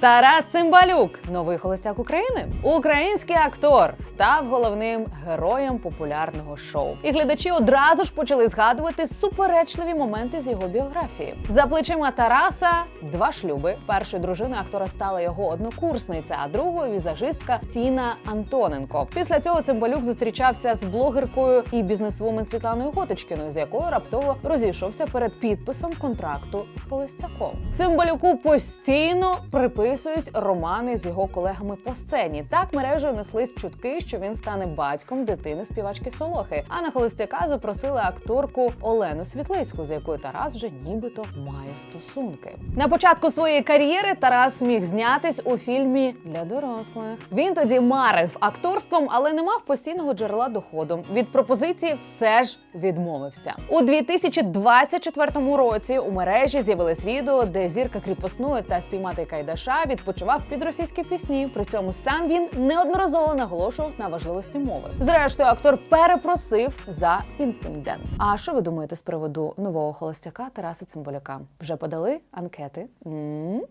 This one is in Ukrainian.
Тарас Цимбалюк, новий холостяк України. Український актор став головним героєм популярного шоу. І глядачі одразу ж почали згадувати суперечливі моменти з його біографії. За плечима Тараса два шлюби. Першою дружиною актора стала його однокурсниця, а другою візажистка Тіна Антоненко. Після цього Цимбалюк зустрічався з блогеркою і бізнесвумен Світланою Готочкіною, з якою раптово розійшовся перед підписом контракту з холостяком. Цимбалюку постійно приписують романи з його колегами по сцені. Так мережею неслись чутки, що він стане батьком дитини співачки Солохи. А на холостяка запросили акторку Олену Світлицьку, з якою Тарас вже нібито має стосунки. На початку своєї кар'єри Тарас міг знятись у фільмі для дорослих. Він тоді марив акторством, але не мав постійного джерела доходу. Від пропозиції все ж відмовився. У 2024 році у мережі з'явилось відео, де зірка кріпосної та спіймати кайдаша відпочивав під російські пісні. При цьому сам він неодноразово наголошував на важливості мови. Зрештою, актор перепросив за інцидент. А що ви думаєте з приводу нового холостяка Тараса Цимбаляка? Вже подали анкети? м